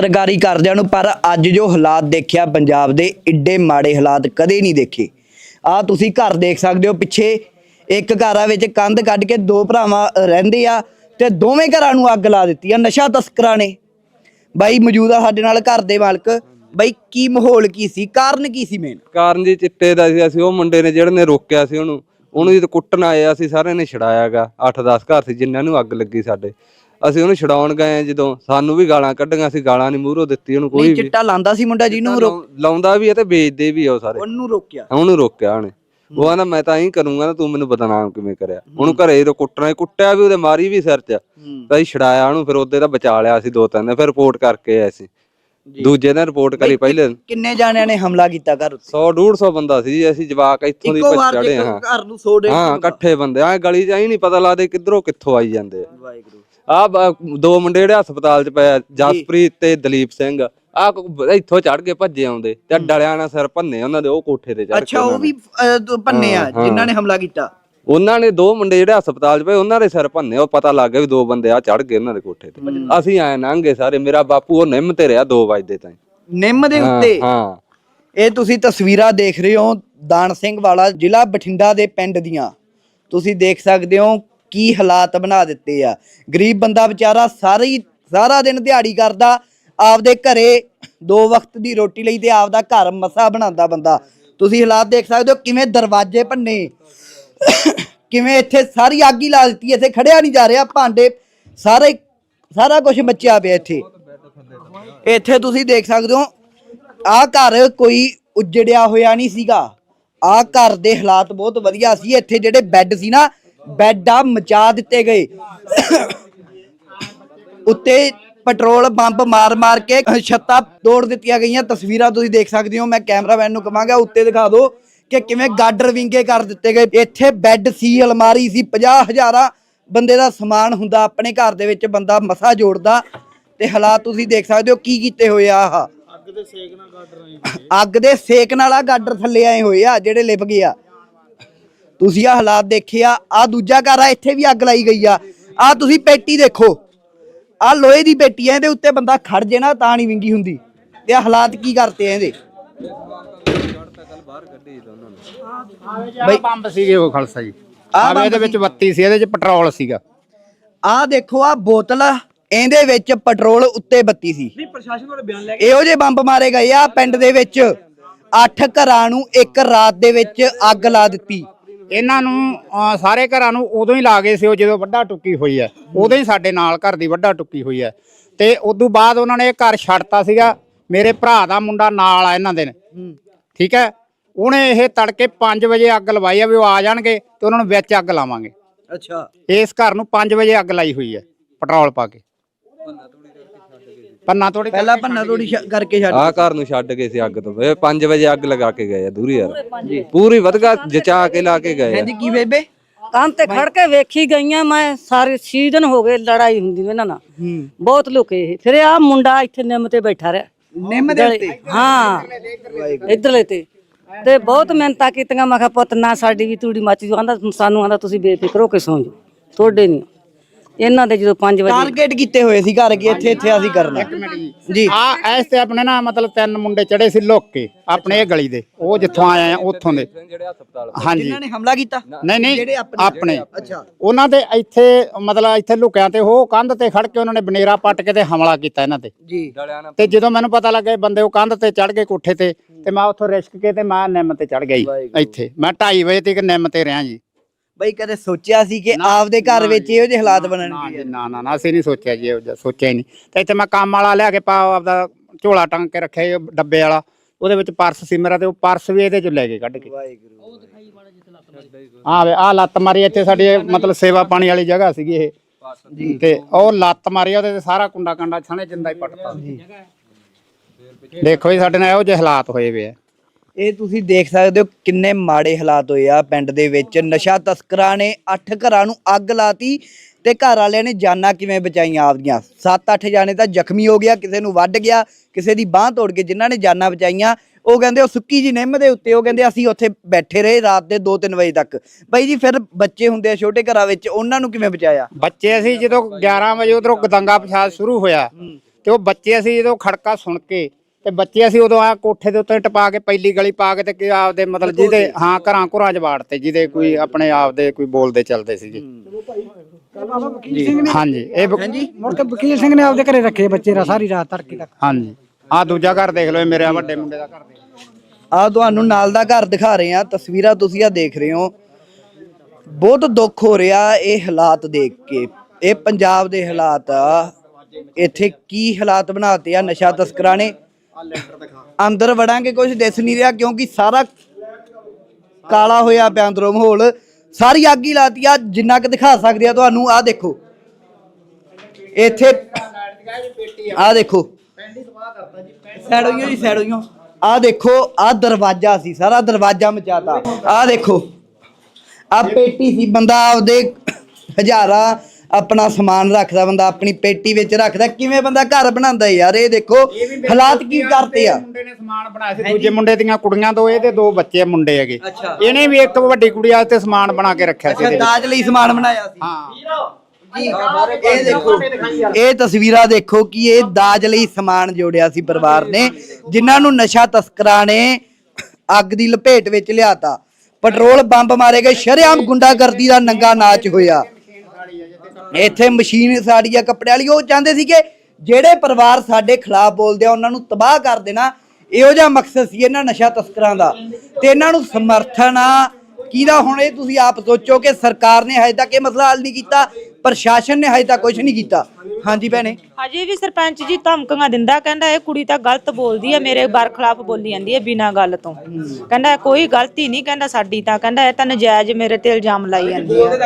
ਪੱਤਰਕਾਰੀ ਕਰਦਿਆਂ ਨੂੰ, ਪਰ ਅੱਜ ਜੋ ਹਾਲਾਤ ਦੇਖਿਆ ਪੰਜਾਬ ਦੇ ਏਡੇ ਮਾੜੇ ਹਾਲਾਤ ਕਦੇ ਨਹੀਂ ਦੇਖੇ। ਆ ਤੁਸੀਂ ਘਰ ਦੇਖ ਸਕਦੇ ਹੋ, ਪਿੱਛੇ ਇੱਕ ਘਰਾਂ ਵਿੱਚ ਕੰਧ ਕੱਢ ਕੇ ਦੋ ਭਰਾਵਾਂ ਰਹਿੰਦੇ ਆ ਤੇ ਦੋਵੇਂ ਘਰਾਂ ਨੂੰ ਅੱਗ ਲਾ ਦਿੱਤੀ ਆ, ਨਸ਼ਾ ਤਸਕਰਾਂ ਨੇ। ਬਾਈ, ਮੌਜੂਦਾ ਸਾਡੇ ਨਾਲ ਘਰ ਦੇ ਮਾਲਕ। ਬਾਈ, ਕੀ ਮਾਹੌਲ ਕੀ ਸੀ? ਕਾਰਨ ਕੀ ਸੀ ਮੇਨ ਕਾਰਨ ਜੀ ਚਿੱਟੇ ਦਾ ਸੀ ਅਸੀਂ ਉਹ ਮੁੰਡੇ ਨੇ ਜਿਹੜੇ ਨੇ ਰੋਕਿਆ ਸੀ ਉਹਨੂੰ। ਉਹਨੂੰ ਜਦੋਂ ਕੁੱਟਣ ਆਇਆ ਸੀ ਸਾਰਿਆਂ ਨੇ ਛਡਾਇਆਗਾ 8-10 ਘਰ ਸੀ, ਜਿਨ੍ਹਾਂ ਨੂੰ ਅੱਗ ਲੱਗੀ ਸਾਡੇ। ਅਸੀਂ ਉਹਨੂੰ ਛਡਾਉਣ ਗਏ ਆ ਜਦੋਂ ਸਾਨੂੰ ਵੀ ਗਾਲਾਂ ਕੱਢੀਆਂ ਅਸੀਂ ਗਾਲਾਂ ਨਹੀਂ ਮੂਹਰੋਂ ਦਿੱਤੀ ਉਹਨੂੰ ਕੋਈ ਨਹੀਂ ਵੀ। ਚਿੱਟਾ ਲਾਂਦਾ ਸੀ ਮੁੰਡਾ ਜਿਹਨੂੰ ਲਾਉਂਦਾ ਵੀ ਹੈ ਤੇ ਵੇਚਦੇ ਵੀ ਆ ਉਹ ਸਾਰੇ। ਉਹਨੂੰ ਰੋਕਿਆ। ਉਹਨੂੰ ਰੋਕਿਆ ਉਹਨੇ। ਉਹ ਆਂਦਾ ਮੈਂ ਤਾਂ ਐਂ ਕਰੂੰਗਾ ਨਾ ਤੂੰ ਮੈਨੂੰ ਬਦਨਾਮ ਕਿਵੇਂ ਕਰਿਆ? ਉਹਨੂੰ ਘਰੇ ਜਦੋਂ ਕੁੱਟਣਾ ਕੁੱਟਿਆ ਵੀ ਉਹਦੇ ਮਾਰੀ ਵੀ ਸਿਰ 'ਚ। ਤਾਂ ਅਸੀਂ ਛਡਾਇਆ ਉਹਨੂੰ ਫਿਰ ਉਹਦੇ ਤਾਂ ਬਚਾ ਲਿਆ ਸੀ ਦੋ ਤਿੰਨ ਦਿਨ ਫਿਰ ਰਿਪੋਰਟ ਕਰਕੇ ਆਏ ਸੀ ਦੂਜੇ ਦਿਨ ਰਿਪੋਰਟ ਕਰੀ ਪਹਿਲੇ ਦਿਨ। ਕਿੰਨੇ ਜਾਣਿਆਂ ਨੇ ਹਮਲਾ ਕੀਤਾ ਘਰ ਉੱਤੇ? 100 150 ਬੰਦਾ ਸੀ ਜੀ ਅਸੀਂ ਜਵਾਕ ਇੱਥੋਂ ਦੀ ਇੱਕੋ ਵਾਰ ਚੜੇ ਹਾਂ। ਘਰ ਨੂੰ 100 ਦੇ ਹਾਂ ਇਕੱਠੇ ਬੰਦੇ। ਆ ਗਲੀ 'ਚ ਐਂ ਨਹੀਂ ਪਤਾ ਲੱਗਦਾ ਕਿੱਧਰੋਂ ਕਿੱਥੋਂ ਆਈ ਜਾਂਦੇ ਵਾਹਿਗੁਰੂ। ਆ ਦੋ ਮੁੰਡੇ ਜਿਹੜੇ ਹਸਪਤਾਲ 'ਚ ਪਏ ਆ, ਜਸਪ੍ਰੀਤ ਤੇ ਦਲੀਪ ਸਿੰਘ। ਆ ਇੱਥੋਂ ਚੜ ਕੇ ਭੱਜੇ ਆਉਂਦੇ ਤੇ ਡਲਿਆਂ ਨਾਲ ਸਿਰ ਭੰਨੇ ਉਹਨਾਂ ਦੇ ਉਹ ਕੋਠੇ ਤੇ ਚੜ ਕੇ ਅੱਛਾ ਉਹ ਵੀ ਅਹ, ਦੋ ਭੰਨੇ ਆ ਜਿਨ੍ਹਾਂ ਨੇ ਹਮਲਾ ਕੀਤਾ? ਉਹਨਾਂ ਨੇ ਦੋ ਮੁੰਡੇ ਜਿਹੜੇ ਹਸਪਤਾਲ 'ਚ ਪਏ ਉਹਨਾਂ ਦੇ ਸਿਰ ਭੰਨੇ ਉਹ ਪਤਾ ਲੱਗ ਗਿਆ ਵੀ ਦੋ ਬੰਦੇ ਆ ਚੜ ਗਏ ਉਹਨਾਂ ਦੇ ਕੋਠੇ ਤੇ। ਅਸੀਂ ਆਏ ਲੰਘੇ ਸਾਰੇ ਮੇਰਾ ਬਾਪੂ ਉਹ ਨਿੰਮ ਤੇ ਰਿਹਾ 2 ਵਜੇ ਤਾਈਂ। ਨਿੰਮ ਦੇ ਹਾਂ ਉੱਤੇ? ਹਾਂ। ਇਹ ਤੁਸੀਂ ਤਸਵੀਰਾਂ ਦੇਖ ਰਹੇ ਹੋ ਦਾਨ ਸਿੰਘ ਵਾਲਾ ਜ਼ਿਲ੍ਹਾ ਬਠਿੰਡਾ ਦੇ ਪਿੰਡ ਦੀਆਂ। ਤੁਸੀਂ ਦੇਖ ਸਕਦੇ ਹੋ ਕੀ ਹਾਲਾਤ ਬਣਾ ਦਿੱਤੇ ਆ। ਗਰੀਬ ਬੰਦਾ ਵਿਚਾਰਾ ਸਾਰੀ, ਸਾਰਾ ਦਿਨ ਦਿਹਾੜੀ ਕਰਦਾ, ਆਪਦੇ ਘਰੇ ਦੋ ਵਕਤ ਦੀ ਰੋਟੀ ਲਈ ਤੇ ਆਪਦਾ ਘਰ ਮਸਾ ਬਣਾਉਂਦਾ ਬੰਦਾ। ਤੁਸੀਂ ਹਾਲਾਤ ਦੇਖ ਸਕਦੇ ਹੋ ਕਿਵੇਂ ਦਰਵਾਜ਼ੇ ਭੰਨੇ, ਕਿਵੇਂ ਇੱਥੇ ਸਾਰੀ ਆਗੀ ਲਾ ਦਿੱਤੀ, ਇੱਥੇ ਖੜਿਆ ਨਹੀਂ ਜਾ ਰਿਹਾ ਭਾਂਡੇ, ਸਾਰੇ, ਸਾਰਾ ਕੁਝ ਮੱਚਿਆ ਪਿਆ ਇੱਥੇ। ਇੱਥੇ ਤੁਸੀਂ ਦੇਖ ਸਕਦੇ ਹੋ, ਆਹ ਘਰ ਕੋਈ ਉਜੜਿਆ ਹੋਇਆ ਨਹੀਂ ਸੀਗਾ। ਆਹ ਘਰ ਦੇ ਹਾਲਾਤ ਬਹੁਤ ਵਧੀਆ ਸੀ, ਇੱਥੇ ਜਿਹੜੇ ਬੈੱਡ ਸੀ ਨਾ ਬੈੱਡ ਮਚਾ ਦਿੱਤੇ ਗਏ। ਉੱਤੇ ਪੈਟਰੋਲ ਬੰਬ ਮਾਰ-ਮਾਰ ਕੇ ਛੱਤਾਂ ਤੋੜ ਦਿੱਤੀਆਂ ਗਈਆਂ। ਤਸਵੀਰਾਂ ਤੁਸੀਂ ਦੇਖ ਸਕਦੇ ਹੋ ਮੈਂ ਕੈਮਰਾਮੈਨ ਨੂੰ ਕਹਾਂਗਾ ਉੱਤੇ ਦਿਖਾ ਦਿਓ ਕਿ ਕਿਵੇਂ ਗਾਡਰ ਵਿੰਗੇ ਕਰ ਦਿੱਤੇ ਗਏ। ਇੱਥੇ ਬੈੱਡ ਸੀ ਅਲਮਾਰੀ ਸੀ 50 ਹਜ਼ਾਰਾਂ ਬੰਦੇ ਦਾ ਸਮਾਨ ਹੁੰਦਾ ਆਪਣੇ ਘਰ ਦੇ ਵਿੱਚ ਬੰਦਾ ਮਸਾ ਜੋੜਦਾ। ਤੇ ਹਾਲਾਤ ਤੁਸੀਂ ਦੇਖ ਸਕਦੇ ਹੋ ਕੀ ਕੀਤੇ ਹੋਏ ਆ ਆਹ। ਅੱਗ ਦੇ ਸੇਕ ਨਾਲ ਗਾਡਰ ਅੱਗ ਦੇ ਸੇਕ ਨਾਲ ਆ ਗਾਡਰ ਥੱਲੇ ਆਏ ਹੋਏ ਆ ਜਿਹੜੇ ਲਿਪ ਗਏ ਆ। ਤੁਸੀਂ ਆ ਹਾਲਾਤ ਦੇਖੇ ਆ ਆ ਦੂਜਾ ਘਰ ਆ ਇੱਥੇ ਵੀ ਅੱਗ ਲਾਈ ਗਈ ਆ। ਆ ਤੁਸੀਂ ਪੇਟੀ ਦੇਖੋ ਆ ਲੋਹੇ ਦੀ ਪੇਟੀ ਆ ਇਹਦੇ ਉੱਤੇ ਬੰਦਾ ਖੜ ਜੇ ਨਾ ਤਾਂ ਨਹੀਂ ਵਿੰਗੀ ਹੁੰਦੀ। ਤੇ ਆ ਹਾਲਾਤ ਕੀ ਕਰਤੇ ਆ ਇਹਦੇ? ਬਈ ਪੰਪ ਸੀਗੇ ਉਹ ਖਾਲਸਾ ਜੀ। ਆਹ ਆਹ ਇਹਦੇ ਵਿੱਚ ਬੱਤੀ ਸੀ ਇਹਦੇ ਵਿੱਚ ਪੈਟਰੋਲ ਸੀਗਾ। ਆ ਦੇਖੋ ਆ ਬੋਤਲ ਆ, ਇਹਦੇ ਵਿੱਚ ਪੈਟਰੋਲ ਉੱਤੇ ਬੱਤੀ ਸੀ। ਨਹੀਂ ਪ੍ਰਸ਼ਾਸਨ ਵਾਲੇ ਬਿਆਨ ਲੈ ਕੇ ਇਹੋ ਜਿਹੇ ਬੰਬ ਮਾਰੇ ਗਏ ਆ ਪਿੰਡ ਦੇ ਵਿੱਚ। ਅੱਠ ਘਰਾਂ ਨੂੰ ਇੱਕ ਰਾਤ ਦੇ ਵਿੱਚ ਅੱਗ ਲਾ ਦਿੱਤੀ। ਇਹਨਾਂ ਨੂੰ ਸਾਰੇ ਘਰਾਂ ਨੂੰ ਉਦੋਂ ਹੀ ਲਾ ਗਏ ਸੀ ਉਹ ਜਦੋਂ ਵੱਡਾ ਟੁੱਕੀ ਹੋਈ ਹੈ। ਉਦੋਂ ਹੀ ਸਾਡੇ ਨਾਲ ਘਰ ਦੀ ਵੱਡਾ ਟੁੱਕੀ ਹੋਈ ਹੈ। ਤੇ ਉਦੋਂ ਬਾਅਦ ਉਹਨਾਂ ਨੇ ਇਹ ਘਰ ਛੱਡਤਾ ਸੀਗਾ। ਮੇਰੇ ਭਰਾ ਦਾ ਮੁੰਡਾ ਨਾਲ ਆ ਇਹਨਾਂ ਦੇ ਨੇ। ਠੀਕ ਹੈ? ਉਹਨੇ ਇਹ ਤੜਕੇ 5 ਵਜੇ ਅੱਗ ਲਵਾਈ ਆ ਵੀ ਉਹ ਆ ਜਾਣਗੇ ਤੇ ਉਹਨਾਂ ਨੂੰ ਵਿੱਚ ਅੱਗ ਲਾਵਾਂਗੇ। ਅੱਛਾ। ਇਸ ਘਰ ਨੂੰ 5 ਵਜੇ ਅੱਗ ਲਾਈ ਹੋਈ ਹੈ। ਪੈਟਰੋਲ ਪਾ ਕੇ। ਪੰਨਾ ਤੋੜੀ ਪਹਿਲਾਂ ਭੰਨਾ ਤੋੜੀ ਛ- ਕਰਕੇ ਛੱਡ ਆ ਘਰ ਨੂੰ ਛੱਡ ਗਏ ਸੀ ਅੱਗ ਤੋਂ। ਇਹ 5 ਵਜੇ ਅੱਗ ਲਗਾ ਕੇ ਗਏ ਆ ਦੂਰੀ ਯਾਰ। ਪੂਰੀ ਵਧਗਾ ਜਚਾ ਕੇ ਲਾ ਕੇ ਗਏ ਆ। ਹਾਂਜੀ ਕੀ ਬੇਬੇ? ਕੰਨ ਤੇ ਖੜ ਕੇ ਵੇਖੀ ਗਈਆਂ ਮੈਂ ਸਾਰੇ ਸੀਜ਼ਨ ਹੋ ਗਏ ਲੜਾਈ ਹੁੰਦੀ ਇਹਨਾਂ ਨਾਲ। ਹੂੰ। ਬਹੁਤ ਲੁਕੇ ਇਹ। ਫਿਰ ਆ ਮੁੰਡਾ ਇੱਥੇ ਨਿੰਮ ਤੇ ਬੈਠਾ ਰਿਹਾ। ਨਿੰਮ ਦੇ ਉੱਤੇ? ਹਾਂ। ਇਧਰਲੇ ਤੇ। ਤੇ ਬਹੁਤ ਮਿਹਨਤਾਂ ਕੀਤੀਆਂ ਮੈਂ ਕਿਹਾ ਪੁੱਤ ਨਾ ਸਾਡੀ ਵੀ ਤੂੜੀ ਮੱਚ ਜੂ। ਆਂਦਾ ਸਾਨੂੰ ਆਂਦਾ ਤੁਸੀਂ ਬੇਫਿਕਰ ਹੋ ਕੇ ਸੌਂ ਜਾਓ। ਤੁਹਾਡੇ ਨਹੀਂ ਇਹਨਾਂ ਦੇ ਜਦੋਂ 5 ਵਜੇ। ਟਾਰਗੇਟ ਕੀਤੇ ਹੋਏ ਸੀ ਘਰ ਕੀ ਇੱਥੇ ਇੱਥੇ ਅਸੀਂ ਕਰਨਾ। ਜੀ। ਆ ਇਸ ਤੇ ਆਪਣੇ ਨਾ ਮਤਲਬ ਤਿੰਨ ਮੁੰਡੇ ਚੜੇ ਸੀ ਲੁੱਕ ਕੇ ਆਪਣੇ ਇਹ ਗਲੀ ਦੇ। ਉਹ ਜਿੱਥੋਂ ਆਏ ਆ ਉੱਥੋਂ ਦੇ। ਹਾਂਜੀ। ਜਿਨ੍ਹਾਂ ਨੇ ਹਮਲਾ ਕੀਤਾ? ਨਹੀਂ ਨਹੀਂ ਆਪਣੇ- ਆਪਣੇ। ਅੱਛਾ। ਉਹਨਾਂ ਦੇ ਇੱਥੇ ਮਤਲਬ ਇੱਥੇ ਲੁਕਿਆਂ ਤੇ ਉਹ ਕੰਧ ਤੇ ਖੜ ਕੇ ਉਹਨਾਂ ਨੇ ਬਨੇਰਾ ਪੱਟ ਕੇ ਤੇ ਹਮਲਾ ਕੀਤਾ ਇਹਨਾਂ ਤੇ। ਜੀ। ਤੇ ਜਦੋਂ ਮੈਨੂੰ ਪਤਾ ਲੱਗਾ ਇਹ ਬੰਦੇ ਉਹ ਕੰਧ ਤੇ ਚੜ ਗਏ ਕੋਠੇ ਤੇ ਤੇ ਮੈਂ ਉੱਥੋਂ ਰਿਸਕ ਕੇ ਤੇ ਮੈਂ ਨਿੰਮ ਤੇ ਚੜ ਗਈ ਇੱਥੇ। ਮੈਂ 2:30 ਵਜੇ ਤੱਕ ਨਿੰਮ ਤੇ ਰਿਹਾ ਜੀ। ਬਈ ਕਦੇ ਸੋਚਿਆ ਸੀ ਕਿ ਆਪਦੇ ਘਰ ਵਿੱਚ ਇਹੋ ਜਿਹੇ ਹਾਲਾਤ ਬਣਨਗੇ ਜੀ, ਨਾ ਨਾ ਨਾ ਅਸੀਂ ਨਹੀਂ ਸੋਚਿਆ ਜੀ ਇਹੋ ਜਿਹਾ ਸੋਚਿਆ ਹੀ ਨਹੀਂ। ਤੇ ਇੱਥੇ ਮੈਂ ਕੰਮ ਵਾਲਾ ਲਿਆ ਕੇ ਪਾ ਆਪਦਾ ਝੋਲਾ ਟੰਗ ਕੇ ਰੱਖਿਆ ਉਹ ਡੱਬੇ ਵਾਲਾ। ਉਹਦੇ ਵਿੱਚ ਪਰਸ ਸੀ ਮੇਰਾ ਤੇ ਉਹ ਪਰਸ ਵੀ ਇਹਦੇ ਚ ਲੈ ਕੇ ਕੱਢ ਕੇ। ਵਾਹਿਗੁਰੂ ਆ ਵੇ ਆ ਲੱਤ ਮਾਰੀ ਇੱਥੇ ਸਾਡੀ ਇਹ ਮਤਲਬ ਸੇਵਾ ਪਾਣੀ ਵਾਲੀ ਜਗ੍ਹਾ ਸੀਗੀ ਇਹ। ਤੇ ਉਹ ਲੱਤ ਮਾਰੀ ਉਹਦੇ ਤੇ ਸਾਰਾ ਕੁੰਡਾ ਕੰਡਾ ਛਾਣੇ ਜਿੰਦਾ ਹੀ ਪੱਟਤਾ ਦੇਖੋ ਜੀ ਸਾਡੇ ਨਾਲ ਇਹੋ ਜਿਹੇ ਹਾਲਾਤ ਹੋਏ ਵੇ ਆ। ਇਹ ਤੁਸੀਂ ਦੇਖ ਸਕਦੇ ਹੋ ਕਿੰਨੇ ਮਾੜੇ ਹਾਲਾਤ ਹੋਏ ਆ ਪਿੰਡ ਦੇ ਵਿੱਚ। ਨਸ਼ਾ ਤਸਕਰਾਂ ਨੇ 8 ਘਰਾਂ ਨੂੰ ਅੱਗ ਲਾਤੀ ਤੇ ਘਰ ਵਾਲਿਆਂ ਨੇ ਜਾਨਾਂ ਕਿਵੇਂ ਬਚਾਈਆਂ ਆਪਦੀਆਂ। 7-8 ਜਾਣੇ ਤਾਂ ਜ਼ਖਮੀ ਹੋ ਗਿਆ ਕਿਸੇ ਨੂੰ ਵੱਢ ਗਿਆ ਕਿਸੇ ਦੀ ਬਾਹ ਤੋੜ ਕੇ ਜਿਨ੍ਹਾਂ ਨੇ ਜਾਨਾਂ ਬਚਾਈਆਂ ਉਹ ਕਹਿੰਦੇ ਉਹ ਸੁੱਕੀ ਜੀ ਨਿੰਮ ਦੇ ਉੱਤੇ ਉਹ ਕਹਿੰਦੇ ਅਸੀਂ ਉੱਥੇ ਬੈਠੇ ਰਹੇ ਰਾਤ ਦੇ 2-3 ਵਜੇ ਤੱਕ। ਬਾਈ ਜੀ ਫਿਰ ਬੱਚੇ ਹੁੰਦੇ ਆ ਛੋਟੇ ਘਰਾਂ ਵਿੱਚ ਉਹਨਾਂ ਨੂੰ ਕਿਵੇਂ ਬਚਾਇਆ? ਬੱਚੇ ਅਸੀਂ ਜਦੋਂ 11 ਵਜੇ ਉਧਰੋਂ ਗਦੰਗਾ ਪਛਾਦ ਸ਼ੁਰੂ ਹੋਇਆ ਤੇ ਉਹ ਬੱਚੇ ਅਸੀਂ ਜਦੋਂ ਖੜਕਾ ਸੁਣ ਕੇ ਤੇ ਬੱਚੇ ਅਸੀਂ ਉਦੋਂ ਆ ਕੋਠੇ ਦੇ ਉੱਤੇ ਟਪਾ ਕੇ ਪਹਿਲੀ ਗਲੀ ਪਾ ਕੇ ਤੇ ਕਿ ਆਪਦੇ ਮਤਲਬ ਜਿਹਦੇ ਹਾਂ ਘਰਾਂ ਘਰਾਂ ਚ ਵਾੜਤੇ ਜਿਹਦੇ ਕੋਈ ਆਪਣੇ ਆਪਦੇ ਕੋਈ ਬੋਲਦੇ ਚੱਲਦੇ ਸੀ ਜੀ। ਹਾਂਜੀ ਇਹ ਬ- ਮੁੜ ਕੇ ਵਕੀਲ ਸਿੰਘ ਨੇ ਆਪਦੇ ਘਰੇ ਰੱਖੇ ਬੱਚੇ ਰਾ ਸਾਰੀ ਰਾਤ ਤੜਕੇ ਤੱਕ। ਹਾਂਜੀ। ਆ ਦੂਜਾ ਘਰ ਦੇਖ ਲਓ ਇਹ ਮੇਰੇ ਵੱਡੇ ਮੁੰਡੇ ਦਾ ਘਰ ਦੇਖ ਲਓ। ਆ ਤੁਹਾਨੂੰ ਨਾਲ ਦਾ ਘਰ ਦਿਖਾ ਰਹੇ ਆ ਤਸਵੀਰਾਂ ਤੁਸੀਂ ਆ ਦੇਖ ਰਹੇ ਹੋ। ਬਹੁਤ ਦੁੱਖ ਹੋ ਰਿਹਾ ਇਹ ਹਾਲਾਤ ਦੇਖ ਕੇ। ਇਹ ਪੰਜਾਬ ਦੇ ਹਾਲਾਤ ਆ। ਇੱਥੇ ਕੀ ਹਾਲਾਤ ਬਣਾਤੇ ਆ ਨਸ਼ਾ ਤਸਕਰਾਂ ਨੇ? ਅੰਦਰ ਵੜਾਂਗੇ ਕੁਝ ਦਿਸ ਨਹੀਂ ਰਿਹਾ ਕਿਉਂਕਿ ਸਾਰਾ ਕਾਲਾ ਹੋਇਆ ਪਿਆ ਅੰਦਰੋਂ ਮਾਹੌਲ। ਸਾਰੀ ਅੱਗ ਹੀ ਲਾਤੀ ਆ ਜਿੰਨਾ ਕਿ ਦਿਖਾ ਸਕਦੇ ਆ ਤੁਹਾਨੂੰ ਆ ਦੇਖੋ। ਇੱਥੇ ਆ ਦੇਖੋ। ਸਾਈਡ ਹੋਈਓ ਜੀ ਸਾਈਡ ਹੋਈਓ ਆ ਦੇਖੋ ਆ ਦਰਵਾਜ਼ਾ ਸੀ ਸਾਰਾ ਦਰਵਾਜ਼ਾ ਮਚਾਤਾ। ਆ ਦੇਖੋ। ਆ ਪੇਟੀ ਸੀ ਬੰਦਾ ਉਹਦੇ ਹਜ਼ਾਰਾਂ ਆਪਣਾ ਸਮਾਨ ਰੱਖਦਾ ਬੰਦਾ ਆਪਣੀ ਪੇਟੀ ਵਿੱਚ ਰੱਖਦਾ ਕਿਵੇਂ ਬੰਦਾ ਘਰ ਬਣਾਉਂਦਾ ਯਾਰ ਇਹ ਦੇਖੋ ਹਾਲਾਤ ਕੀ ਕਰਤੇ ਆ। ਮੁੰਡੇ ਨੇ ਸਮਾਨ ਬਣਾਇਆ ਸੀ ਦੂਜੇ ਮੁੰਡੇ ਦੀਆਂ ਕੁੜੀਆਂ ਤੋਂ ਇਹਦੇ ਦੋ ਬੱਚੇ ਮੁੰਡੇ ਹੈਗੇ। ਇਹਨੇ ਵੀ ਇੱਕ ਵੱਡੀ ਕੁੜੀ ਵਾਸਤੇ ਸਮਾਨ ਬਣਾ ਕੇ ਰੱਖਿਆ ਸੀ। ਦਾਜ ਲਈ ਸਮਾਨ ਬਣਾਇਆ ਸੀ। ਹਾਂ। ਇਹ ਦੇਖੋ ਇਹ ਤਸਵੀਰਾਂ ਦੇਖੋ ਕਿ ਇਹ ਦਾਜ ਲਈ ਸਮਾਨ ਜੋੜਿਆ ਸੀ ਪਰਿਵਾਰ ਨੇ ਜਿਨ੍ਹਾਂ ਨੂੰ ਨਸ਼ਾ ਤਸਕਰਾਂ ਨੇ ਅੱਗ ਦੀ ਲਪੇਟ ਵਿੱਚ ਲਿਆਤਾ। ਪੈਟਰੋਲ ਬੰਬ ਮਾਰੇ ਗਏ ਸ਼ਰੇਆਮ ਗੁੰਡਾਗਰਦੀ ਦਾ ਨੰਗਾ ਨਾਚ ਹੋਇਆ। ਇੱਥੇ ਮਸ਼ੀਨ ਸਾੜੀ ਆ ਕੱਪੜਿਆਂ ਵਾਲੀ, ਉਹ ਚਾਹੁੰਦੇ ਸੀ ਕਿ ਜਿਹੜੇ ਪਰਿਵਾਰ ਸਾਡੇ ਖਿਲਾਫ ਬੋਲਦੇ ਆ, ਉਹਨਾਂ ਨੂੰ ਤਬਾਹ ਕਰ ਦੇਣਾ। ਇਹੋ ਜਿਹਾ ਮਕਸਦ ਸੀ ਇਹਨਾਂ ਨਸ਼ਾ ਤਸਕਰਾਂ ਦਾ। ਤੇ ਇਹਨਾਂ ਨੂੰ ਸਮਰਥਨ ਆ। ਕਿਹਦਾ ਹੁਣ ਇਹ ਤੁਸੀਂ ਆਪ ਸੋਚੋ ਕਿ ਸਰਕਾਰ ਨੇ ਹਜੇ ਤੱਕ ਇਹ ਮਸਲਾ ਹੱਲ ਨਹੀਂ ਕੀਤਾ। ਪ੍ਰਸ਼ਾਸਨ ਨੇ ਹਜੇ ਤੱਕ ਕੁਝ ਨਹੀਂ ਕੀਤਾ। ਹਾਂਜੀ ਭੈਣੇ। ਹਜੇ ਵੀ ਸਰਪੰਚ ਜੀ ਧਮਕੀਆਂ ਦਿੰਦਾ ਕਹਿੰਦਾ ਇਹ ਕੁੜੀ ਤਾਂ ਗਲਤ ਬੋਲਦੀ ਹੈ ਮੇਰੇ ਬਰਖਲਾਫ ਬੋਲੀ ਜਾਂਦੀ ਹੈ ਬਿਨਾਂ ਗੱਲ ਤੋਂ। ਕਹਿੰਦਾ ਕੋਈ ਗਲਤੀ ਨਹੀਂ ਕਹਿੰਦਾ ਸਾਡੀ ਤਾਂ ਕਹਿੰਦਾ ਇਹ ਤਾਂ ਨਜਾਇਜ਼ ਮੇਰੇ ਤੇ ਇਲਜ਼ਾਮ ਲਾਈ ਜਾਂਦੀ ਹੈ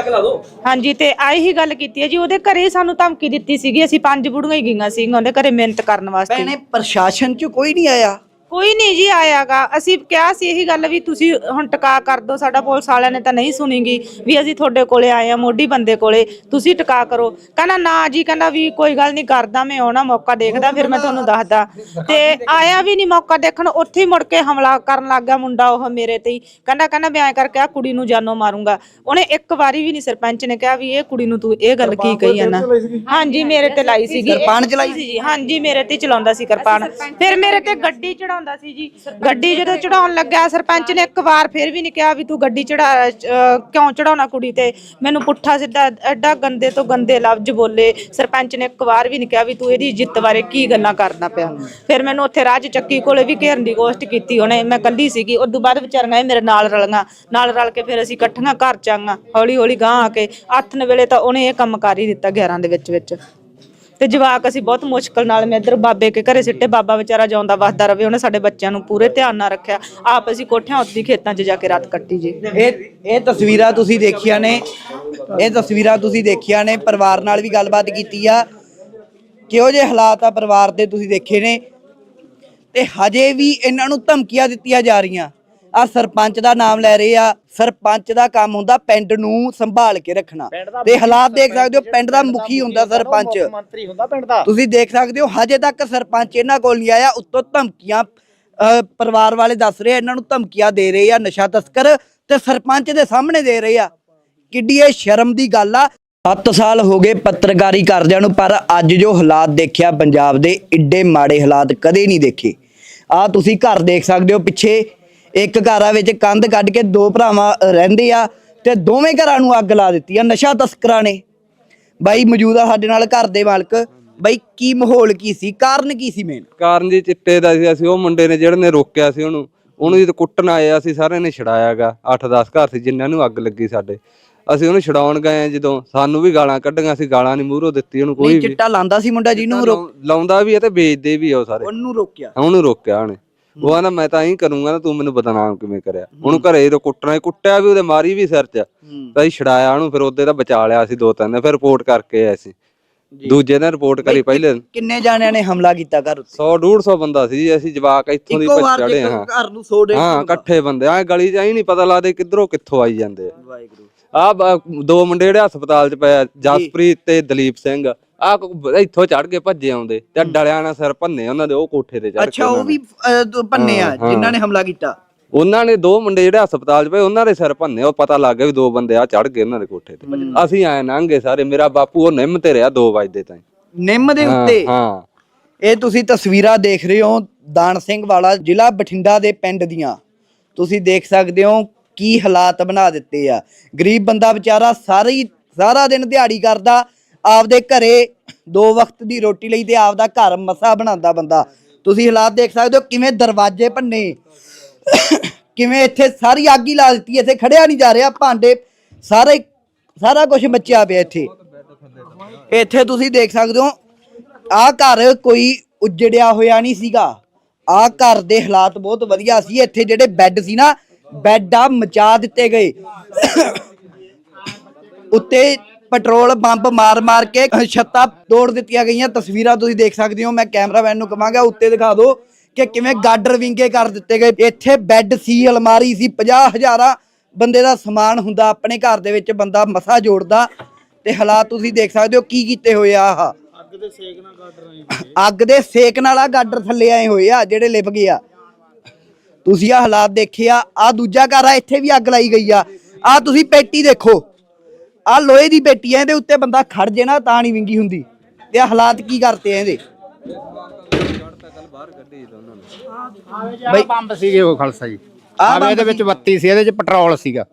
ਹਾਂਜੀ ਤੇ ਆਹੀ ਹੀ ਗੱਲ ਕੀਤੀ ਹੈ ਜੀ ਉਹਦੇ ਘਰੇ ਸਾਨੂੰ ਧਮਕੀ ਦਿੱਤੀ ਸੀਗੀ ਅਸੀਂ ਪੰਜ ਬੁੜੀਆਂ ਹੀ ਗਈਆਂ ਸੀਗੀਆਂ ਉਹਦੇ ਘਰੇ ਮਿਹਨਤ ਕਰਨ ਵਾਸਤੇ। ਭੈਣੇ ਪ੍ਰਸ਼ਾਸਨ ਚ ਕੋਈ ਨਹੀਂ ਆਇਆ। ਕੋਈ ਨਹੀਂ ਜੀ ਆਇਆਗਾ। ਅਸੀਂ ਕਿਹਾ ਸੀ ਇਹੀ ਗੱਲ ਵੀ ਤੁਸੀਂ ਹੁਣ ਟਿਕਾ ਕਰ ਦਿਓ ਸਾਡਾ ਪੁਲਿਸ ਵਾਲਿਆਂ ਨੇ ਤਾਂ ਨਹੀਂ ਸੁਣੀਗੀ ਵੀ ਅਸੀਂ ਤੁਹਾਡੇ ਕੋਲੇ ਆਏ ਆ ਮੋਢੀ ਬੰਦੇ ਕੋਲੇ। ਤੁਸੀਂ ਟਿਕਾ ਕਰੋ। ਕਹਿੰਦਾ ਨਾ ਜੀ ਕਹਿੰਦਾ ਵੀ ਕੋਈ ਗੱਲ ਨਹੀਂ ਕਰਦਾ ਮੈਂ ਆਉਣਾ ਮੌਕਾ ਦੇਖਦਾ ਫਿਰ ਮੈਂ ਤੁਹਾਨੂੰ ਦੱਸਦਾ। ਤੇ ਆਇਆ ਵੀ ਨਹੀਂ ਮੌਕਾ ਦੇਖਣ ਉੱਥੇ ਹੀ ਮੁੜ ਕੇ ਹਮਲਾ ਕਰਨ ਲੱਗ ਗਿਆ ਮੁੰਡਾ ਉਹ ਮੇਰੇ ਤੇ ਹੀ। ਕਹਿੰਦਾ ਕਹਿੰਦਾ ਮੈਂ ਐਂ ਕਰਕੇ ਆ ਕੁੜੀ ਨੂੰ ਜਾਨੋਂ ਮਾਰੂੰਗਾ। ਉਹਨੇ ਇੱਕ ਵਾਰੀ ਵੀ ਨਹੀਂ ਸਰਪੰਚ ਨੇ ਕਿਹਾ ਵੀ ਇਹ ਕੁੜੀ ਨੂੰ ਤੂੰ ਇਹ ਗੱਲ ਕੀ ਕਹੀ ਜਾਂਦਾ ਹਾਂਜੀ ਮੇਰੇ ਤੇ ਲਾਈ ਸੀਗੀ। ਕਿਰਪਾਨ ਚਲਾਈ ਸੀ ਜੀ ਹਾਂਜੀ ਮੇਰੇ ਤੇ ਚਲਾਉਂਦਾ ਸੀ ਕਿਰਪਾਨ। ਫਿਰ ਮੇਰੇ ਤੇ ਗੱਡੀ ਚੜਾਉਂਦਾ ਸੀ ਜੀ। ਗੱਡੀ ਜਦੋਂ ਚੜਾਉਣ ਲੱਗਾ ਸਰਪੰਚ ਨੇ ਇੱਕ ਵਾਰ ਫਿਰ ਵੀ ਨਹੀਂ ਕਿਹਾ ਵੀ ਤੂੰ ਗੱਡੀ ਚੜਾ ਕਿਉਂ ਚੜਾਉਣਾ ਕੁੜੀ ਤੇ? ਮੈਨੂੰ ਪੁੱਠਾ ਸਿੱਧਾ ਐਡਾ ਗੰਦੇ ਤੋਂ ਗੰਦੇ ਲਫ਼ਜ਼ ਬੋਲੇ। ਸਰਪੰਚ ਨੇ ਇੱਕ ਵਾਰ ਵੀ ਨਹੀਂ ਕਿਹਾ ਵੀ ਤੂੰ ਇਹਦੀ ਇੱਜ਼ਤ ਬਾਰੇ ਕੀ ਗੱਲਾਂ ਕਰਦਾ ਪਿਆ। ਫਿਰ ਮੈਨੂੰ ਉੱਥੇ ਰਾਜ ਚੱਕੀ ਕੋਲੇ ਵੀ ਘੇਰਨ ਦੀ ਕੋਸ਼ਿਸ਼ ਕੀਤੀ ਉਹਨੇ। ਮੈਂ ਕੱਲੀ ਸੀਗੀ। ਉਸ ਤੋਂ ਬਾਅਦ ਵਿਚਾਰੀਆਂ ਇਹ ਮੇਰੇ ਨਾਲ ਰਲੀਆਂ। ਨਾਲ ਰਲ ਕੇ ਫਿਰ ਅਸੀਂ ਇਕੱਠੀਆਂ ਘਰ ਚ ਆਂਗਾ ਹੌਲੀ ਹੌਲੀ ਗਾਂ ਆ ਕੇ ਅੱਠ ਵੇਲੇ ਤਾਂ ਉਹਨੇ ਇਹ ਕੰਮ ਕਰ ਹੀ ਦਿੱਤਾ 11 ਦੇ ਵਿੱਚ ਵਿੱਚ ਤੇ ਜਵਾਕ ਅਸੀਂ ਬਹੁਤ ਮੁਸ਼ਕਲ ਨਾਲ ਮੈਂ ਇੱਧਰ ਬਾਬੇ ਕੇ ਘਰੇ ਸਿੱਟੇ, ਬਾਬਾ ਵਿਚਾਰਾ ਜਾਉਂਦਾ ਵਸਦਾ ਰਵੇ ਉਹਨੇ ਸਾਡੇ ਬੱਚਿਆਂ ਨੂੰ ਪੂਰੇ ਧਿਆਨ ਨਾਲ ਰੱਖਿਆ। ਆਪ ਅਸੀਂ ਕੋਠਿਆਂ ਉੱਤੇ ਖੇਤਾਂ 'ਚ ਜਾ ਕੇ ਰਾਤ ਕੱਟੀ ਜੀ। ਇਹ ਇਹ ਤਸਵੀਰਾਂ ਤੁਸੀਂ ਦੇਖੀਆਂ ਨੇ, ਇਹ ਤਸਵੀਰਾਂ ਤੁਸੀਂ ਦੇਖੀਆਂ ਨੇ, ਪਰਿਵਾਰ ਨਾਲ ਵੀ ਗੱਲਬਾਤ ਕੀਤੀ ਆ। ਕਿਹੋ ਜਿਹੇ ਹਾਲਾਤ ਆ ਪਰਿਵਾਰ ਦੇ ਤੁਸੀਂ ਦੇਖੇ ਨੇ? ਤੇ ਹਜੇ ਵੀ ਇਹਨਾਂ ਨੂੰ ਧਮਕੀਆਂ ਦਿੱਤੀਆਂ ਜਾ ਰਹੀਆਂ। ਆ ਸਰਪੰਚ ਦਾ ਨਾਮ ਲੈ ਰਹੇ ਆ। ਸਰਪੰਚ ਦਾ ਕੰਮ ਹੁੰਦਾ ਪਿੰਡ ਨੂੰ ਸੰਭਾਲ ਕੇ ਰੱਖਣਾ। ਤੇ ਹਾਲਾਤ ਦੇਖ ਸਕਦੇ ਹੋ ਪਿੰਡ ਦਾ ਮੁਖੀ ਹੁੰਦਾ ਸਰਪੰਚ। ਮੰਤਰੀ ਹੁੰਦਾ ਪਿੰਡ ਦਾ। ਤੁਸੀਂ ਦੇਖ ਸਕਦੇ ਹੋ ਹਜੇ ਤੱਕ ਸਰਪੰਚ ਇਹਨਾਂ ਕੋਲ ਨਹੀਂ ਆਇਆ ਉੱਤੋਂ ਧਮਕੀਆਂ ਪਰਿਵਾਰ ਵਾਲੇ ਦੱਸ ਰਹੇ ਇਹਨਾਂ ਨੂੰ ਧਮਕੀਆਂ ਦੇ ਰਹੇ ਆ ਨਸ਼ਾ ਤਸਕਰ ਤੇ ਸਰਪੰਚ ਦੇ ਸਾਹਮਣੇ ਦੇ ਰਹੇ ਆ। ਕਿੱਡੀ ਇਹ ਸ਼ਰਮ ਦੀ ਗੱਲ ਆ। 7 ਸਾਲ ਹੋ ਗਏ ਪੱਤਰਕਾਰੀ ਕਰਦਿਆਂ ਨੂੰ ਪਰ ਅੱਜ ਜੋ ਹਾਲਾਤ ਦੇਖਿਆ ਪੰਜਾਬ ਦੇ ਏਡੇ ਮਾੜੇ ਹਾਲਾਤ ਕਦੇ ਨਹੀਂ ਦੇਖੇ। ਆ ਤੁਸੀਂ ਘਰ ਦੇਖ ਸਕਦੇ ਹੋ ਪਿੱਛੇ ਇੱਕ ਘਰਾਂ ਵਿੱਚ ਕੰਧ ਕੱਢ ਕੇ ਦੋ ਭਰਾਵਾਂ ਰਹਿੰਦੇ ਆ ਤੇ ਦੋਵੇਂ ਘਰਾਂ ਨੂੰ ਅੱਗ ਲਾ ਦਿੱਤੀ ਆ ਨਸ਼ਾ ਤਸਕਰਾਂ ਨੇ। ਬਾਈ ਮੌਜੂਦਾ ਸਾਡੇ ਨਾਲ ਘਰ ਦੇ ਮਾਲਕ। ਬਾਈ ਕੀ ਮਾਹੌਲ ਕੀ ਸੀ? ਕਾਰਨ ਕੀ ਸੀ ਮੇਨ ਕਾਰਨ ਜੀ ਚਿੱਟੇ ਦਾ ਸੀ ਅਸੀਂ ਉਹ ਮੁੰਡੇ ਨੇ ਜਿਹੜੇ ਨੇ ਰੋਕਿਆ ਸੀ ਉਹਨੂੰ। ਉਹਨੂੰ ਜਦੋਂ ਕੁੱਟਣ ਆਏ ਅਸੀਂ ਸਾਰਿਆਂ ਨੇ ਛਡਾਇਆਗਾ। 8-10 ਘਰ ਸੀ ਜਿਨ੍ਹਾਂ ਨੂੰ ਅੱਗ ਲੱਗੀ ਸਾਡੇ। ਅਸੀਂ ਉਹਨੂੰ ਛਡਾਉਣ ਗਏ ਆ ਜਦੋਂ ਸਾਨੂੰ ਵੀ ਗਾਲਾਂ ਕੱਢੀਆਂ ਸੀ ਗਾਲਾਂ ਨਹੀਂ ਮੂਹਰੋਂ ਦਿੱਤੀ ਉਹਨੂੰ ਕੋਈ ਵੀ। ਚਿੱਟਾ ਲਾਂਦਾ ਸੀ ਮੁੰਡਾ ਜਿਹਨੂੰ ਲਾਉਂਦਾ ਵੀ ਹੈ ਤੇ ਵੇਚਦੇ ਵੀ ਆ ਉਹ ਸਾਰੇ। ਉਹਨੂੰ ਰੋਕਿਆ। ਉਹਨੂੰ ਰੋਕਿਆ ਉਹਨੇ। ਉਹ ਆਂਦਾ ਮੈਂ ਤਾਂ ਐਂ ਕਰੂੰਗਾ ਨਾ ਤੂੰ ਮੈਨੂੰ ਬਦਨਾਮ ਕਿਵੇਂ ਕਰਿਆ? ਉਹਨੂੰ ਘਰੇ ਜਦੋਂ ਕੁੱਟਣਾ ਸੀ, ਕੁੱਟਿਆ ਵੀ ਉਹਦੇ ਮਾਰੀ ਵੀ ਸਿਰ 'ਚ। ਤਾਂ ਅਸੀਂ ਛਡਾਇਆ ਉਹਨੂੰ ਫਿਰ ਉਹਦੇ ਤਾਂ ਬਚਾ ਲਿਆ ਸੀ ਦੋ ਤਿੰਨ ਦਿਨ ਫਿਰ ਰਿਪੋਰਟ ਕਰਕੇ ਆਏ ਸੀ ਦੂਜੇ ਦਿਨ ਰਿਪੋਰਟ ਕਰੀ ਪਹਿਲੇ ਦਿਨ। ਕਿੰਨੇ ਜਾਣਿਆਂ ਨੇ ਹਮਲਾ ਕੀਤਾ ਘਰ ਉੱਤੇ? 100 150 ਬੰਦਾ ਸੀ ਜੀ ਅਸੀਂ ਜਵਾਕ ਇੱਥੋਂ ਦੀ ਵਾਰ ਚੜੇ ਹਾਂ। ਘਰ ਨੂੰ 100 ਦੇ ਹਾਂ ਇਕੱਠੇ ਬੰਦੇ ਆ ਗਲੀ 'ਚ ਐਂ ਨਹੀਂ ਪਤਾ ਲੱਗਦਾ ਕਿੱਧਰੋਂ ਕਿੱਥੋਂ ਆਈ ਜਾਂਦੇ ਆ। ਵਾਹਿਗੁਰੂ। ਆ ਦੋ ਮੁੰਡੇ ਜਿਹੜੇ ਹਸਪਤਾਲ 'ਚ ਪਏ ਜਸਪ੍ਰੀਤ ਤੇ ਦਲੀਪ ਸਿੰਘ। ਆ ਇੱਥੋਂ ਚੜ ਕੇ ਭੱਜੇ ਆਉਂਦੇ ਤੇ ਡਲਿਆਂ ਨਾਲ ਸਿਰ ਭੰਨੇ ਉਹਨਾਂ ਦੇ ਉਹ ਕੋਠੇ ਤੇ ਚੜ ਕੇ ਅੱਛਾ ਉਹ ਵੀ ਭੰਨੇ ਆ। ਜਿਨ੍ਹਾਂ ਨੇ ਹਮਲਾ ਕੀਤਾ? ਉਹਨਾਂ ਨੇ ਦੋ ਮੁੰਡੇ ਜਿਹੜੇ ਹਸਪਤਾਲ 'ਚ ਪਏ ਉਹਨਾਂ ਦੇ ਸਿਰ ਭੰਨੇ ਉਹ ਪਤਾ ਲੱਗ ਗਿਆ ਵੀ ਦੋ ਬੰਦੇ ਆ ਚੜ ਗਏ ਉਹਨਾਂ ਦੇ ਕੋਠੇ ਤੇ। ਅਸੀਂ ਆਏ ਲੰਘੇ ਸਾਰੇ ਮੇਰਾ ਬਾਪੂ ਉਹ ਨਿੰਮ ਤੇ ਰਿਹਾ 2 ਵਜੇ ਤਾਈਂ। ਨਿੰਮ ਦੇ ਉੱਤੇ? ਹਾਂ। ਇਹ ਤੁਸੀਂ ਤਸਵੀਰਾਂ ਦੇਖ ਰਹੇ ਹੋ ਦਾਨ ਸਿੰਘ ਵਾਲਾ ਜ਼ਿਲ੍ਹਾ ਬਠਿੰਡਾ ਦੇ ਪਿੰਡ ਦੀਆਂ। ਤੁਸੀਂ ਦੇਖ ਸਕਦੇ ਹੋ ਕੀ ਹਾਲਾਤ ਬਣਾ ਦਿੱਤੇ ਆ। ਗਰੀਬ ਬੰਦਾ ਵਿਚਾਰਾ ਸਾਰੀ ਸਾਰਾ ਦਿਨ ਦਿਹਾੜੀ ਕਰਦਾ ਆਪਦੇ ਘਰੇ ਦੋ ਵਕਤ ਦੀ ਰੋਟੀ ਲਈ ਤੇ ਆਪਦਾ ਘਰ ਮਸਾ ਬਣਾਉਂਦਾ ਬੰਦਾ। ਤੁਸੀਂ ਹਾਲਾਤ ਦੇਖ ਸਕਦੇ ਹੋ ਕਿਵੇਂ ਦਰਵਾਜ਼ੇ ਭੰਨੇ। ਕਿਵੇਂ ਇੱਥੇ ਸਾਰੀ ਅੱਗ ਹੀ ਲਾ ਦਿੱਤੀ, ਇੱਥੇ ਖੜਿਆ ਨਹੀਂ ਜਾ ਰਿਹਾ ਭਾਂਡੇ। ਸਾਰੇ ਸਾਰਾ ਕੁਝ ਮੱਚਿਆ ਪਿਆ ਇੱਥੇ। ਇੱਥੇ ਤੁਸੀਂ ਦੇਖ ਸਕਦੇ ਹੋ, ਆਹ ਘਰ ਕੋਈ ਉਜੜਿਆ ਹੋਇਆ ਨਹੀਂ ਸੀਗਾ। ਆਹ ਘਰ ਦੇ ਹਾਲਾਤ ਬਹੁਤ ਵਧੀਆ ਸੀ। ਇੱਥੇ ਜਿਹੜੇ ਬੈੱਡ ਸੀ ਨਾ, ਬੈੱਡ ਆ ਮਚਾ ਦਿੱਤੇ ਗਏ। ਉੱਤੇ ਪੈਟਰੋਲ ਬੰਬ ਮਾਰ-ਮਾਰ ਕੇ ਛੱਤਾਂ ਤੋੜ ਦਿੱਤੀਆਂ ਗਈਆਂ। ਤਸਵੀਰਾਂ ਤੁਸੀਂ ਦੇਖ ਸਕਦੇ ਹੋ। ਮੈਂ ਕੈਮਰਾਮੈਨ ਨੂੰ ਕਹਾਂਗਾ ਉੱਤੇ ਦਿਖਾ ਦਿਓ ਕਿ ਕਿਵੇਂ ਗਾਡਰ ਵਿੰਗੇ ਕਰ ਦਿੱਤੇ ਗਏ। ਇੱਥੇ ਬੈੱਡ ਸੀ ਅਲਮਾਰੀ ਸੀ 50 ਹਜ਼ਾਰਾਂ ਬੰਦੇ ਦਾ ਸਮਾਨ ਹੁੰਦਾ ਆਪਣੇ ਘਰ ਦੇ ਵਿੱਚ ਬੰਦਾ ਮਸਾ ਜੋੜਦਾ। ਤੇ ਹਾਲਾਤ ਤੁਸੀਂ ਦੇਖ ਸਕਦੇ ਹੋ ਕੀ ਕੀਤੇ ਹੋਏ ਆ ਆਹ। ਅੱਗ ਦੇ ਸੇਕ ਨਾਲ ਆ। ਗਾਡਰ ਥੱਲੇ ਆਏ ਹੋਏ ਆ ਜਿਹੜੇ ਲਿਪ ਗਏ ਆ। ਤੁਸੀਂ ਆ ਹਾਲਾਤ ਦੇਖੇ ਆ। ਆ ਦੂਜਾ ਘਰ ਆ ਇੱਥੇ ਵੀ ਅੱਗ ਲਾਈ ਗਈ ਆ। ਆ ਤੁਸੀਂ ਪੇਟੀ ਦੇਖੋ। ਆ ਲੋਹੇ ਦੀ ਆ ਇਹਦੇ ਉੱਤੇ ਬੰਦਾ ਖੜ ਜੇ ਨਾ ਤਾਂ ਨਹੀਂ ਵਿੰਗੀ ਹੁੰਦੀ। ਤੇ ਆ ਹਾਲਾਤ ਕੀ ਕਰਤੇ ਆ ਇਹਦੇ? ਬਈ ਬੰਬ ਸੀਗੇ ਉਹ ਖਾਲਸਾ ਜੀ। ਆਹ ਆਹ ਇਹਦੇ ਵਿੱਚ ਬੱਤੀ ਸੀ ਇਹਦੇ ਵਿੱਚ ਪੈਟਰੋਲ ਸੀਗਾ।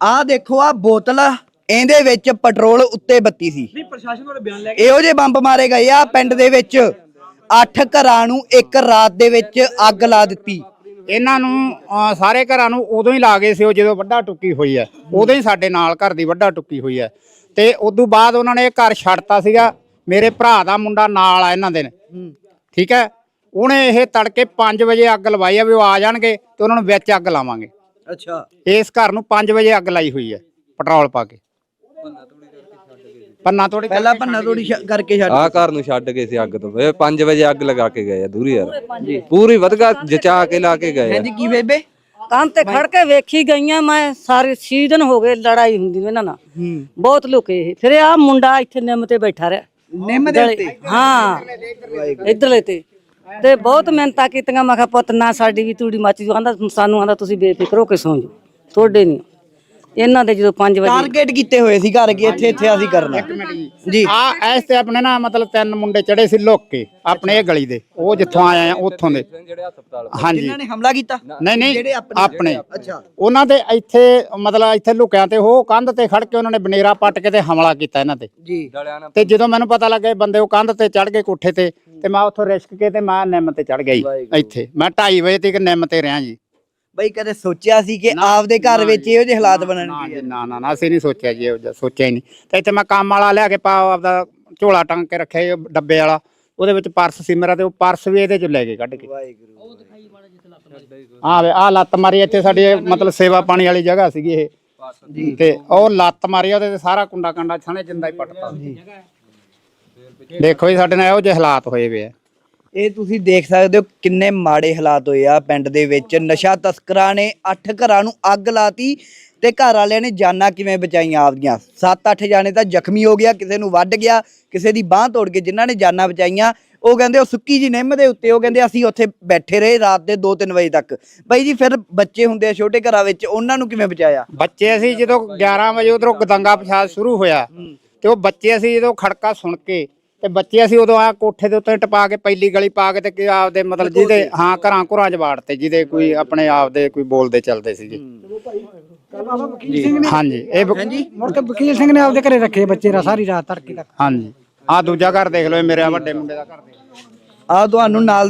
ਆ ਦੇਖੋ ਆ ਬੋਤਲ ਆ, ਇਹਦੇ ਵਿੱਚ ਪੈਟਰੋਲ ਉੱਤੇ ਬੱਤੀ ਸੀ। ਨਹੀਂ ਪ੍ਰਸ਼ਾਸਨ ਵਾਲੇ ਬਿਆਨ ਲੈ ਕੇ ਇਹੋ ਜਿਹੇ ਬੰਬ ਮਾਰੇ ਗਏ ਆ ਪਿੰਡ ਦੇ ਵਿੱਚ। ਅੱਠ ਘਰਾਂ ਨੂੰ ਇੱਕ ਰਾਤ ਦੇ ਵਿੱਚ ਅੱਗ ਲਾ ਦਿੱਤੀ। ਇਹਨਾਂ ਨੂੰ ਸਾਰੇ ਘਰਾਂ ਨੂੰ ਉਦੋਂ ਹੀ ਲਾ ਗਏ ਸੀ ਉਹ ਜਦੋਂ ਵੱਡਾ ਟੁੱਕੀ ਹੋਈ ਹੈ। ਉਦੋਂ ਹੀ ਸਾਡੇ ਨਾਲ ਘਰ ਦੀ ਵੱਡਾ ਟੁੱਕੀ ਹੋਈ ਹੈ। ਤੇ ਉਦੋਂ ਬਾਅਦ ਉਹਨਾਂ ਨੇ ਇਹ ਘਰ ਛੱਡਤਾ ਸੀਗਾ। ਮੇਰੇ ਭਰਾ ਦਾ ਮੁੰਡਾ ਨਾਲ ਆ ਇਹਨਾਂ ਦੇ। ਨੇ ਠੀਕ ਹੈ? ਉਹਨੇ ਇਹ ਤੜਕੇ 5 ਵਜੇ ਅੱਗ ਲਵਾਈ ਆ ਵੀ ਉਹ ਆ ਜਾਣਗੇ ਤੇ ਉਹਨਾਂ ਨੂੰ ਵਿੱਚ ਅੱਗ ਲਾਵਾਂਗੇ। ਅੱਛਾ। ਇਸ ਘਰ ਨੂੰ 5 ਵਜੇ ਅੱਗ ਲਾਈ ਹੋਈ ਹੈ ਪੈਟਰੋਲ ਪਾ ਕੇ। ਪੰਨਾ ਤੋੜੀ ਪਹਿਲਾਂ ਭੰਨਾ ਤੋੜੀ ਛ- ਕਰਕੇ ਛੱਡ ਆਹ ਘਰ ਨੂੰ ਛੱਡ ਗਏ ਸੀ ਅੱਗ ਤੋਂ। ਇਹ 5 ਵਜੇ ਅੱਗ ਲਗਾ ਕੇ ਗਏ ਆ ਦੂਰੀ ਯਾਰ। ਪੂਰੀ ਵਧਗਾ ਜਚਾ ਕੇ ਲਾ ਕੇ ਗਏ ਆ। ਹਾਂਜੀ ਕੀ ਬੇਬੇ? ਕੰਨ ਤੇ ਖੜ ਕੇ ਵੇਖੀ ਗਈਆਂ ਮੈਂ ਸਾਰੇ ਸੀਜ਼ਨ ਹੋ ਗਏ ਲੜਾਈ ਹੁੰਦੀ ਨੂੰ ਇਹਨਾਂ ਨਾਲ। ਹੂੰ। ਬਹੁਤ ਲੁਕੇ ਇਹ। ਫਿਰ ਆ ਮੁੰਡਾ ਇੱਥੇ ਨਿੰਮ ਤੇ ਬੈਠਾ ਰਿਹਾ। ਨਿੰਮ ਦੇ ਉੱਤੇ? ਹਾਂ। ਇਧਰਲੇ ਤੇ। ਤੇ ਬਹੁਤ ਮਿਹਨਤਾਂ ਕੀਤੀਆਂ ਮੈਂ ਕਿਹਾ ਪੁੱਤ ਨਾ ਸਾਡੀ ਵੀ ਤੂੜੀ ਮੱਚ ਜੂ ਆਂਦਾ ਸਾਨੂੰ ਆਂਦਾ ਤੁਸੀਂ ਬੇਫਿਕਰ ਹੋ ਕੇ ਸੌਂ ਜਾਓ। ਤੁਹਾਡੇ ਨਹੀਂ ਇਹਨਾਂ ਦੇ ਜਦੋਂ 5 ਵਜੇ ਟਾਰਗੇਟ ਕੀਤੇ ਹੋਏ ਸੀ ਘਰ ਕਿ ਇੱਥੇ ਇੱਥੇ ਅਸੀਂ ਕਰਨਾ। ਜੀ। ਆ ਇਸ ਤੇ ਆਪਣੇ ਨਾ ਮਤਲਬ ਤਿੰਨ ਮੁੰਡੇ ਚੜੇ ਸੀ ਲੁੱਕ ਕੇ ਆਪਣੇ ਇਹ ਗਲੀ ਦੇ। ਉਹ ਜਿੱਥੋਂ ਆਏ ਆ ਉੱਥੋਂ ਦੇ। ਹਾਂਜੀ। ਜਿਨ੍ਹਾਂ ਨੇ ਹਮਲਾ ਕੀਤਾ? ਨਹੀਂ ਨਹੀਂ ਆਪਣੇ- ਅੱਛਾ। ਉਹਨਾਂ ਦੇ ਇੱਥੇ ਮਤਲਬ ਇੱਥੇ ਲੁਕਿਆਂ ਤੇ ਉਹ ਕੰਧ ਤੇ ਖੜ ਕੇ ਉਹਨਾਂ ਨੇ ਬਨੇਰਾ ਪੱਟ ਕੇ ਤੇ ਹਮਲਾ ਕੀਤਾ ਇਹਨਾਂ ਤੇ। ਜੀ। ਤੇ ਜਦੋਂ ਮੈਨੂੰ ਪਤਾ ਲੱਗਾ ਇਹ ਬੰਦੇ ਉਹ ਕੰਧ ਤੇ ਚੜ ਗਏ ਕੋਠੇ ਤੇ ਤੇ ਮੈਂ ਉੱਥੋਂ ਰਿਸਕ ਕੇ ਤੇ ਮੈਂ ਨਿੰਮ ਤੇ ਚੜ ਗਈ ਇੱਥੇ। ਮੈਂ 2:30 ਵਜੇ ਤੱਕ ਨਿੰਮ ਤੇ ਰਿਹਾ ਜੀ। ਬਈ ਕਦੇ ਸੋਚਿਆ ਸੀ ਕਿ ਆਪਦੇ ਘਰ ਵਿੱਚ ਇਹੋ ਜਿਹੇ ਹਾਲਾਤ ਬਣਨਗੇ? ਨਾ ਨਾ ਨਾ ਅਸੀਂ ਨਹੀਂ ਸੋਚਿਆ ਜੀ ਇਹੋ ਜਿਹਾ ਸੋਚਿਆ ਹੀ ਨਹੀਂ। ਤੇ ਇੱਥੇ ਮੈਂ ਕੰਮ ਵਾਲਾ ਲਿਆ ਕੇ ਪਾ ਆਪਦਾ ਝੋਲਾ ਟੰਗ ਕੇ ਰੱਖਿਆ ਜੀ ਡੱਬੇ ਵਾਲਾ। ਉਹਦੇ ਵਿੱਚ ਪਰਸ ਸੀ ਮੇਰਾ ਤੇ ਉਹ ਪਰਸ ਵੀ ਇਹਦੇ ਚ ਲੈ ਕੇ ਕੱਢ ਕੇ। ਵਾਹਿਗੁਰੂ ਆ ਵੇ ਆ ਲੱਤ ਮਾਰੀ ਇੱਥੇ ਸਾਡੀ ਮਤਲਬ ਸੇਵਾ ਪਾਣੀ ਵਾਲੀ ਜਗ੍ਹਾ ਸੀਗੀ ਇਹ। ਤੇ ਉਹ ਲੱਤ ਮਾਰੀ ਉਹਦੇ ਤੇ ਸਾਰਾ ਕੁੰਡਾ ਕੰਡਾ ਛਾਣੇ ਜਿੰਦਾ ਹੀ ਪੱਟਤਾ। ਦੇਖੋ ਜੀ ਸਾਡੇ ਨਾਲ ਇਹੋ ਜਿਹੇ ਹਾਲਾਤ ਹੋਏ ਵੇ ਆ। ਇਹ ਤੁਸੀਂ ਦੇਖ ਸਕਦੇ ਹੋ ਕਿੰਨੇ ਮਾੜੇ ਹਾਲਾਤ ਹੋਏ ਆ ਪਿੰਡ ਦੇ ਵਿੱਚ। ਨਸ਼ਾ ਤਸਕਰਾਂ ਨੇ 8 ਘਰਾਂ ਨੂੰ ਅੱਗ ਲਾਤੀ ਤੇ ਘਰ ਵਾਲਿਆਂ ਨੇ ਜਾਨਾਂ ਕਿਵੇਂ ਬਚਾਈਆਂ ਆਪਦੀਆਂ। 7-8 ਜਾਣੇ ਤਾਂ ਜ਼ਖਮੀ ਹੋ ਗਿਆ ਕਿਸੇ ਨੂੰ ਵੱਢ ਗਿਆ ਕਿਸੇ ਦੀ ਬਾਹ ਤੋੜ ਕੇ ਜਿਨ੍ਹਾਂ ਨੇ ਜਾਨਾਂ ਬਚਾਈਆਂ ਉਹ ਕਹਿੰਦੇ ਉਹ ਸੁੱਕੀ ਜੀ ਨਿੰਮ ਦੇ ਉੱਤੇ ਉਹ ਕਹਿੰਦੇ ਅਸੀਂ ਉੱਥੇ ਬੈਠੇ ਰਹੇ ਰਾਤ ਦੇ 2-3 ਵਜੇ ਤੱਕ। ਬਾਈ ਜੀ ਫਿਰ ਬੱਚੇ ਹੁੰਦੇ ਆ ਛੋਟੇ ਘਰਾਂ ਵਿੱਚ ਉਹਨਾਂ ਨੂੰ ਕਿਵੇਂ ਬਚਾਇਆ? ਬੱਚੇ ਅਸੀਂ ਜਦੋਂ 11 ਵਜੇ ਉਧਰੋਂ ਗਦੰਗਾ ਪਛਾਦ ਸ਼ੁਰੂ ਹੋਇਆ ਤੇ ਉਹ ਬੱਚੇ ਅਸੀਂ ਜਦੋਂ ਖੜਕਾ ਸੁਣ ਕੇ ਤੇ ਬੱਚੇ ਅਸੀਂ ਉਦੋਂ ਆ ਕੋਠੇ ਦੇ ਉੱਤੇ ਟਪਾ ਕੇ ਪਹਿਲੀ ਗਲੀ ਪਾ ਕੇ ਤੇ ਆਪਦੇ ਮਤਲਬ ਜਿਹਦੇ ਹਾਂ ਘਰਾਂ ਘਰਾਂ 'ਚ ਵਾੜਤੇ ਜਿਹਦੇ ਕੋਈ ਆਪਣੇ ਆਪਦੇ ਕੋਈ ਬੋਲਦੇ ਚੱਲਦੇ ਸੀਗੇ। ਹਾਂਜੀ ਇਹ ਮੁੜ ਕੇ ਵਕੀਲ ਸਿੰਘ ਨੇ ਆਪਦੇ ਘਰੇ ਰੱਖੇ ਬੱਚੇ ਰਾ ਸਾਰੀ ਰਾਤ ਤੜਕੇ ਤੱਕ। ਹਾਂਜੀ। ਆ ਦੂਜਾ ਘਰ ਦੇਖ ਲਓ ਇਹ ਮੇਰੇ ਵੱਡੇ ਮੁੰਡੇ ਦਾ ਘਰ ਦੇਖ ਲਓ। ਆ ਤੁਹਾਨੂੰ ਨਾਲ